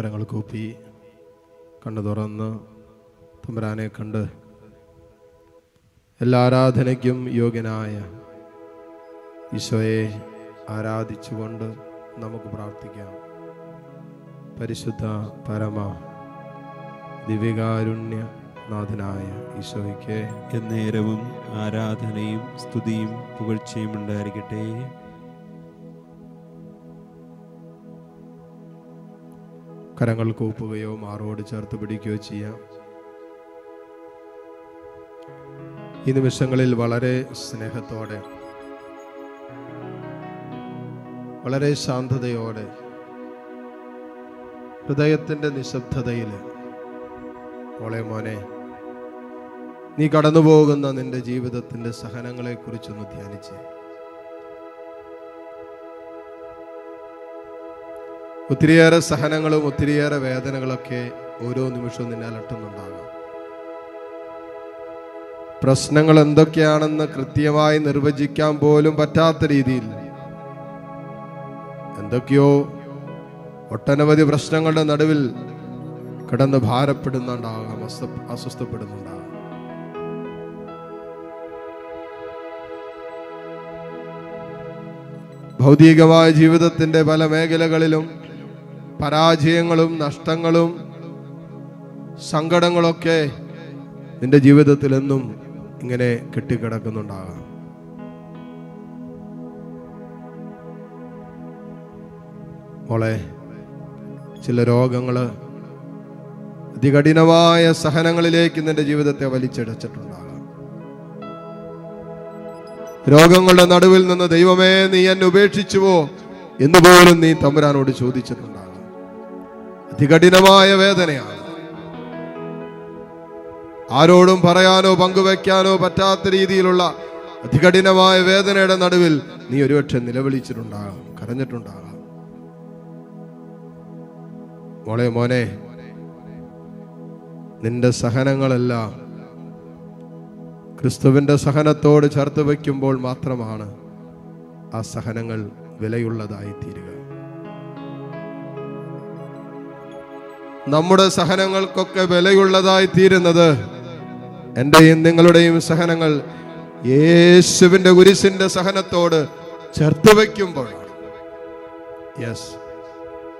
കരങ്ങൾ കൂപ്പി കണ്ണു തുറന്ന് തമ്പുരാനെ കണ്ട് എല്ലാ ആരാധനയ്ക്കും യോഗ്യനായ ഈശോയെ ആരാധിച്ചുകൊണ്ട് നമുക്ക് പ്രാർത്ഥിക്കാം. പരിശുദ്ധ പരമ ദിവ്യകാരുണ്യ നാഥനായ ഈശോയ്ക്ക് എന്നേരവും ആരാധനയും സ്തുതിയും പുകഴ്ചയും ഉണ്ടായിരിക്കട്ടെ. കരങ്ങൾ കൂപ്പുകയോ മാറോട് ചേർത്ത് പിടിക്കുകയോ ചെയ്യാം. ഈ നിമിഷങ്ങളിൽ വളരെ സ്നേഹത്തോടെ വളരെ ശാന്തതയോടെ ഹൃദയത്തിന്റെ നിശബ്ദതയിൽ മോളെ മോനെ നീ കടന്നു പോകുന്ന നിന്റെ ജീവിതത്തിന്റെ സഹനങ്ങളെക്കുറിച്ചൊന്ന് ധ്യാനിച്ച്. ഒത്തിരിയേറെ സഹനങ്ങളും ഒത്തിരിയേറെ വേദനകളൊക്കെ ഓരോ നിമിഷവും നിന്നെ അലട്ടുന്നുണ്ടാകാം. പ്രശ്നങ്ങൾ എന്തൊക്കെയാണെന്ന് കൃത്യമായി നിർവചിക്കാൻ പോലും പറ്റാത്ത രീതിയിൽ എന്തൊക്കെയോ ഒട്ടനവധി പ്രശ്നങ്ങളുടെ നടുവിൽ കിടന്ന് ഭാരപ്പെടുന്നുണ്ടാകാം അസ്വ- അസ്വസ്ഥപ്പെടുന്നുണ്ടാകാം. ഭൗതികമായ ജീവിതത്തിന്റെ പല മേഖലകളിലും പരാജയങ്ങളും നഷ്ടങ്ങളും സങ്കടങ്ങളൊക്കെ നിന്റെ ജീവിതത്തിൽ എന്നും ഇങ്ങനെ കെട്ടിക്കിടക്കുന്നുണ്ടാകാം. മോളെ ചില രോഗങ്ങൾ അതികഠിനമായ സഹനങ്ങളിലേക്ക് നിന്റെ ജീവിതത്തെ വലിച്ചിടച്ചിട്ടുണ്ടാകാം. രോഗങ്ങളുടെ നടുവിൽ നിന്ന് ദൈവമേ നീ എന്നെ ഉപേക്ഷിച്ചുവോ എന്ന് പോലും നീ തമ്പുരാനോട് ചോദിച്ചിട്ടുണ്ടാകാം. അതികഠിനമായ വേദനയാണ്. ആരോടും പറയാനോ പങ്കുവെക്കാനോ പറ്റാത്ത രീതിയിലുള്ള അതികഠിനമായ വേദനയുടെ നടുവിൽ നീ ഒരുപക്ഷെ നിലവിളിച്ചിട്ടുണ്ടാകാം കരഞ്ഞിട്ടുണ്ടാകാം. മോളെ മോനെ നിന്റെ സഹനങ്ങളെല്ലാം ക്രിസ്തുവിന്റെ സഹനത്തോട് ചേർത്ത് വയ്ക്കുമ്പോൾ മാത്രമാണ് ആ സഹനങ്ങൾ വിലയുള്ളതായി തീരുക നമ്മുടെ സഹനങ്ങൾക്കൊക്കെ വിലയുള്ളതായി തീരുന്നത് എന്റെയും നിങ്ങളുടെയും സഹനങ്ങൾ യേശുവിന്റെ കുരിശിന്റെ സഹനത്തോട് ചേർത്ത് വയ്ക്കുമ്പോഴാണ് യെസ്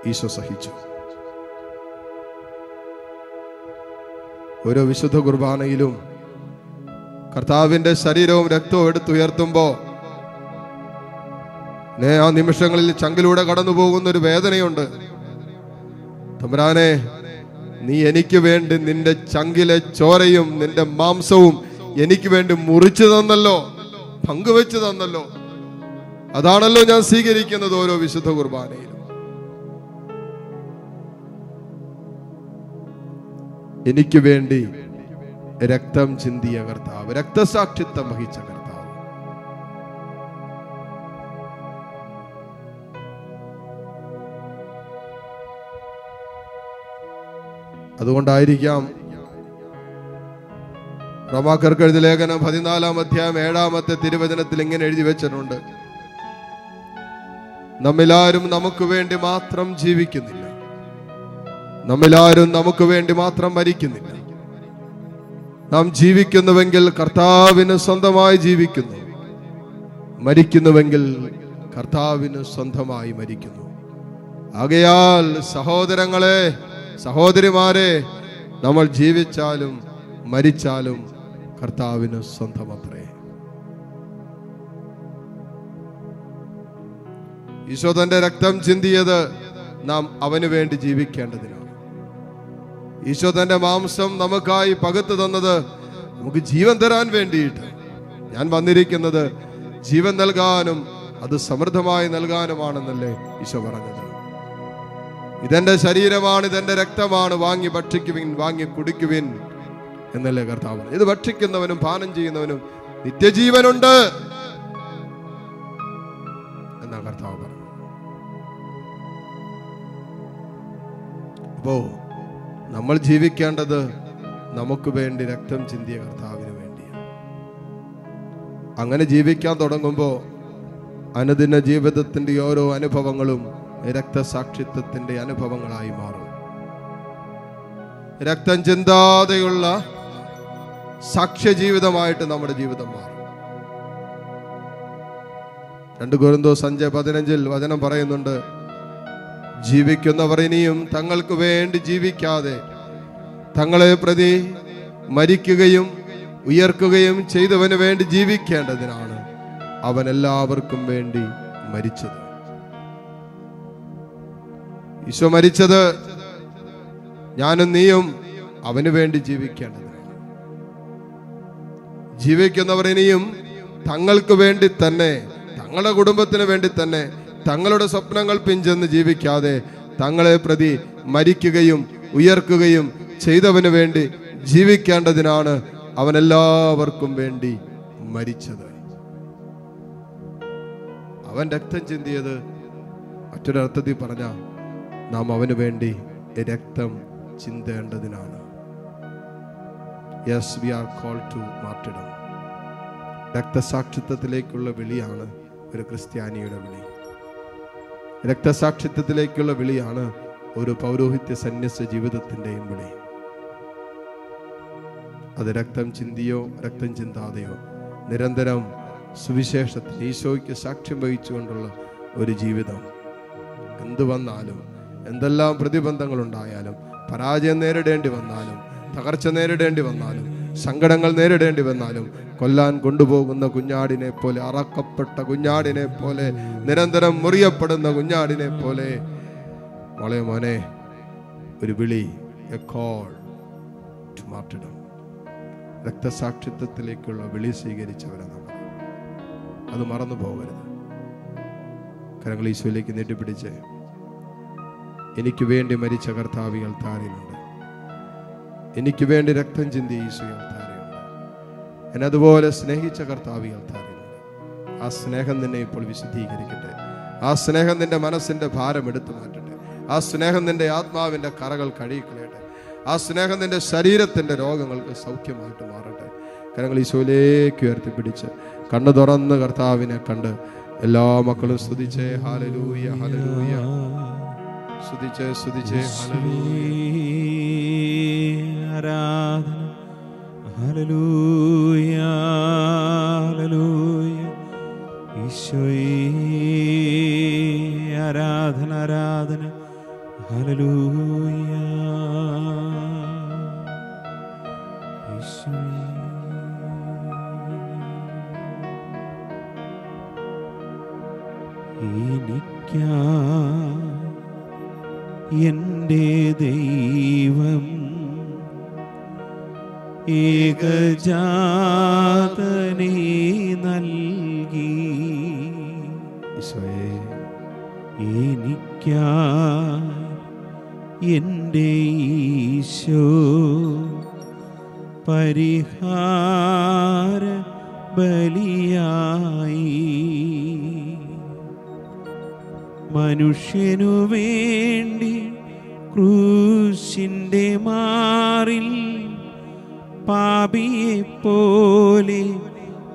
ഈശോ സഹിച്ചു. ഓരോ വിശുദ്ധ കുർബാനയിലും കർത്താവിന്റെ ശരീരവും രക്തവും എടുത്തുയർത്തുമ്പോ നേ ആ നിമിഷങ്ങളിൽ ചങ്കിലൂടെ കടന്നു പോകുന്ന ഒരു വേദനയുണ്ട്. തമ്പുരാനെ നീ എനിക്ക് വേണ്ടി നിന്റെ ചങ്കിലെ ചോരയും നിന്റെ മാംസവും എനിക്ക് വേണ്ടി മുറിച്ചു തന്നല്ലോ പങ്കുവെച്ചു തന്നല്ലോ. അതാണല്ലോ ഞാൻ സ്വീകരിക്കുന്നത് ഓരോ വിശുദ്ധ കുർബാനയിലും. എനിക്ക് വേണ്ടി രക്തം ചിന്തിയ കർത്താവ് രക്തസാക്ഷിത്വം വഹിച്ച കർത്താവ്. അതുകൊണ്ടായിരിക്കാം റമാക്കർക്ക് എഴുതി ലേഖനം പതിനാലാം അധ്യായം ഏഴാമത്തെ തിരുവചനത്തിൽ ഇങ്ങനെ എഴുതി വെച്ചിട്ടുണ്ട്. നമ്മിലാരും നമുക്ക് വേണ്ടി മാത്രം ജീവിക്കുന്നില്ല. നമ്മിലാരും നമുക്ക് വേണ്ടി മാത്രം മരിക്കുന്നില്ല. നാം ജീവിക്കുന്നുവെങ്കിൽ കർത്താവിന് സ്വന്തമായി ജീവിക്കുന്നു. മരിക്കുന്നുവെങ്കിൽ കർത്താവിന് സ്വന്തമായി മരിക്കുന്നു. ആകയാൽ സഹോദരങ്ങളെ സഹോദരിമാരെ നമ്മൾ ജീവിച്ചാലും മരിച്ചാലും കർത്താവിന് സ്വന്തമത്രേ. ഈശോ തന്റെ രക്തം ചിന്തിയത് നാം അവന് വേണ്ടി ജീവിക്കേണ്ടതിനാണ്. ഈശോ തന്റെ മാംസം നമുക്കായി പകുത്തു തന്നത് നമുക്ക് ജീവൻ തരാൻ വേണ്ടിയിട്ട്. ഞാൻ വന്നിരിക്കുന്നത് ജീവൻ നൽകാനും അത് സമൃദ്ധമായി നൽകാനുമാണെന്നല്ലേ ഈശോ പറഞ്ഞത്. ഇതെന്റെ ശരീരമാണ് ഇതെന്റെ രക്തമാണ്. വാങ്ങി ഭക്ഷിക്കുവിൻ വാങ്ങി കുടിക്കുവിൻ എന്നല്ലേ കർത്താവ് ഇത് ഭക്ഷിക്കുന്നവനും പാനം ചെയ്യുന്നവനും നിത്യജീവനുണ്ട് എന്നാ കർത്താവ് പറഞ്ഞു. അപ്പോ നമ്മൾ ജീവിക്കേണ്ടത് നമുക്ക് വേണ്ടി രക്തം ചിന്തിയ കർത്താവിന് വേണ്ടിയാണ്. അങ്ങനെ ജീവിക്കാൻ തുടങ്ങുമ്പോൾ അനുദിന ജീവിതത്തിന്റെ ഓരോ അനുഭവങ്ങളും രക്തസാക്ഷിത്വത്തിന്റെ അനുഭവങ്ങളായി മാറും. രക്തം ചിന്താതെയുള്ള സാക്ഷ്യജീവിതമായിട്ട് നമ്മുടെ ജീവിതം മാറും. രണ്ട് ഗുരുന്തോ സഞ്ജയ് പതിനഞ്ചിൽ വചനം പറയുന്നുണ്ട് ജീവിക്കുന്നവർ ഇനിയും തങ്ങൾക്ക് വേണ്ടി ജീവിക്കാതെ തങ്ങളെ പ്രതി മരിക്കുകയും ഉയർക്കുകയും ചെയ്തവന് വേണ്ടി ജീവിക്കേണ്ടതിനാണ് അവൻ എല്ലാവർക്കും വേണ്ടി മരിച്ചത്. ഈശോ മരിച്ചത് ഞാനും നീയും അവന് വേണ്ടി ജീവിക്കേണ്ടത്. ജീവിക്കുന്നവർ ഇനിയും തങ്ങൾക്ക് വേണ്ടി തന്നെ തങ്ങളുടെ കുടുംബത്തിന് വേണ്ടി തന്നെ തങ്ങളുടെ സ്വപ്നങ്ങൾ പിഞ്ചെന്ന് ജീവിക്കാതെ തങ്ങളെ പ്രതി മരിക്കുകയും ഉയർക്കുകയും ചെയ്തവന് വേണ്ടി ജീവിക്കേണ്ടതിനാണ് അവൻ എല്ലാവർക്കും വേണ്ടി മരിച്ചത്. അവൻ രക്തം ചിന്തിയത് മറ്റൊരർത്ഥത്തിൽ പറഞ്ഞ നാം അവന് വേണ്ടി രക്തം ചിന്തേണ്ടതിനാണ്. Yes we are call to martyrdom രക്തസാക്ഷിത്വത്തിലേക്കുള്ള വിളിയാണ് ഒരു ക്രിസ്ത്യാനിയുടെ വിളി. രക്തസാക്ഷിത്വത്തിലേക്കുള്ള വിളിയാണ് ഒരു പൗരോഹിത്യ സന്യസ ജീവിതത്തിന്റെയും വിളി. അത് രക്തം ചിന്തിയോ രക്തം ചിന്താതെയോ നിരന്തരം സുവിശേഷത്തിന് ഈശോയ്ക്ക് സാക്ഷ്യം വഹിച്ചുകൊണ്ടുള്ള ഒരു ജീവിതം. എന്തു വന്നാലും എന്തെല്ലാം പ്രതിബന്ധങ്ങൾ ഉണ്ടായാലും പരാജയം നേരിടേണ്ടി വന്നാലും തകർച്ച നേരിടേണ്ടി വന്നാലും സങ്കടങ്ങൾ നേരിടേണ്ടി വന്നാലും കൊല്ലാൻ കൊണ്ടുപോകുന്ന കുഞ്ഞാടിനെ പോലെ അറക്കപ്പെട്ട കുഞ്ഞാടിനെ പോലെ നിരന്തരം മുറിയപ്പെടുന്ന കുഞ്ഞാടിനെ പോലെ മോളെ മോനെ ഒരു വിളി ടു രക്തസാക്ഷിത്വത്തിലേക്കുള്ള വിളി സ്വീകരിച്ചവരെ നമ്മൾ. അത് മറന്നു പോകരുത് കരങ്ങൾ ഈശോയിലേക്ക് നീട്ടിപ്പിടിച്ച് എനിക്ക് വേണ്ടി മരിച്ച കർത്താവികൾ താരയിലുണ്ട്. എനിക്ക് വേണ്ടി രക്തം ചിന്തി ഈശോയിൽ താരയുണ്ട് എന്നെ അതുപോലെ സ്നേഹിച്ച കർത്താവികൾ താരയുണ്ട് ആ സ്നേഹം നിന്നെ ഇപ്പോൾ വിശദീകരിക്കട്ടെ ആ സ്നേഹം നിന്റെ മനസ്സിന്റെ ഭാരം എടുത്തു മാറ്റട്ടെ. ആ സ്നേഹം നിന്റെ ആത്മാവിന്റെ കറകൾ കഴുകിക്കളയട്ടെ. ആ സ്നേഹം നിന്റെ ശരീരത്തിന്റെ രോഗങ്ങൾക്ക് സൗഖ്യമായിട്ട് മാറട്ടെ. കരങ്ങൾ ഈശോയിലേക്ക് ഉയർത്തിപ്പിടിച്ച് കണ്ണു തുറന്ന് കർത്താവിനെ കണ്ട് എല്ലാ മക്കളും സ്തുതിച്ചേ. ഹാലലൂയ ഹാലലൂയ സ്തുതിച്ചേ സ്തുതിച്ച്. ഹാലലൂയ ആരാധന. ഹല്ലേലൂയ ഹല്ലേലൂയ. ഈശോയേ ആരാധന ആരാധന. ഹല്ലേലൂയ. എനിക്കാ എന്റെ ദൈവം ഏകജാതനെ നൽകി. എനിക്ക എന്റെ ഈശോ പരിഹാര ബലിയായി. മനുഷ്യനു വേണ്ടി ക്രൂശിന്റെ മാറിൽ പാപിയെ പോലെ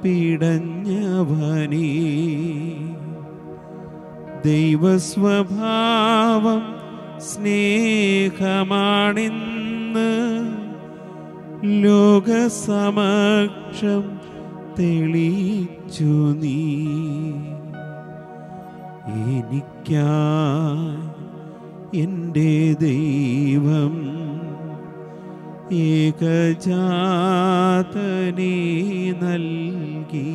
പിടഞ്ഞവനേ. ദൈവസ്വഭാവം സ്നേഹമാണെന്ന് ലോകസമക്ഷം തെളിച്ചു നീ. എനിക്കായി എന്റെ ദൈവം ഏകജാതനെ നൽകി.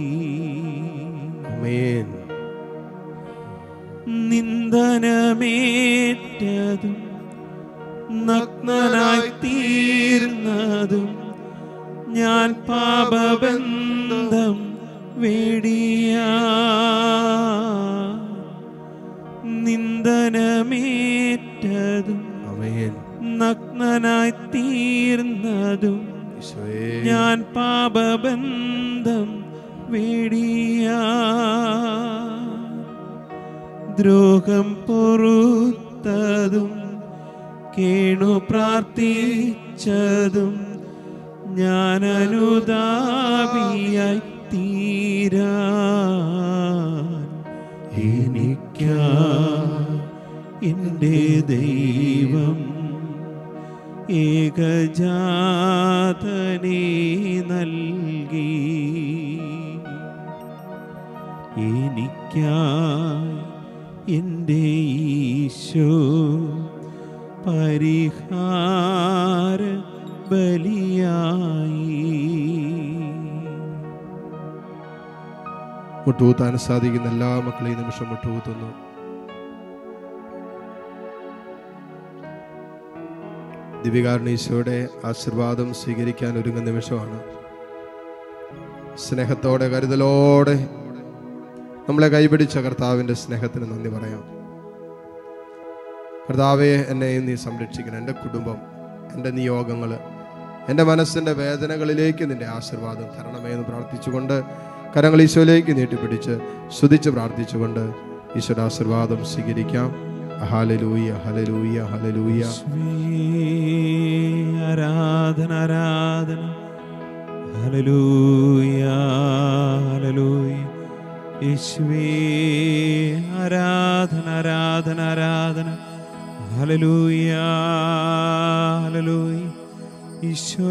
ആമേൻ. നിന്ദനമേറ്റതും നഗ്നനായി തീർന്നതും ഞാൻ പാപബന്ധം വേടിയ. ആമേൻ നഗ്നനായി തീർന്നതും ഞാൻ പാപബന്ധം വേടിയ ദ്രോഹം പൊറുത്തതും കേണു പ്രാർത്ഥിച്ചതും ഞാൻ അനുതാപിയായി തീരാ എനിക്ക എന്റെ ദൈവം ഏകജാതനെ നൽകി. എനിക്കായി എന്റെ ഈശോ പരിഹാര ബലിയായി. മുട്ടുകൂത്താൻ സാധിക്കുന്ന എല്ലാ മക്കളെയും നിമിഷം മുട്ടുകൂത്തുന്നു. ദിവികാരണീശോയുടെ ആശീർവാദം സ്വീകരിക്കാൻ ഒരുങ്ങുന്ന നിമിഷമാണ്. സ്നേഹത്തോടെ കരുതലോടെ നമ്മളെ കൈപിടിച്ച കർത്താവിന്റെ സ്നേഹത്തിന് നന്ദി പറയാം. കർത്താവെ എന്നെയും നീ സംരക്ഷിക്കണം. എന്റെ കുടുംബം എന്റെ നിയോഗങ്ങൾ എന്റെ മനസ്സിന്റെ വേദനകളിലേക്ക് നിന്റെ ആശീർവാദം തരണമേ എന്ന് പ്രാർത്ഥിച്ചുകൊണ്ട് കരങ്ങൾ ഈശോയിലേക്ക് നീട്ടിപ്പിടിച്ച് സ്തുതിച്ച് പ്രാർത്ഥിച്ചുകൊണ്ട് ഈശോയുടെ ആശീർവാദം സ്വീകരിക്കാം. ഹലലൂയ ഹലലൂയ ഹലലൂയ യേശുവേ ആരാധന ആരാധന ആരാധന. ഹല്ലേലൂയ ഈശോയേ ആരാധന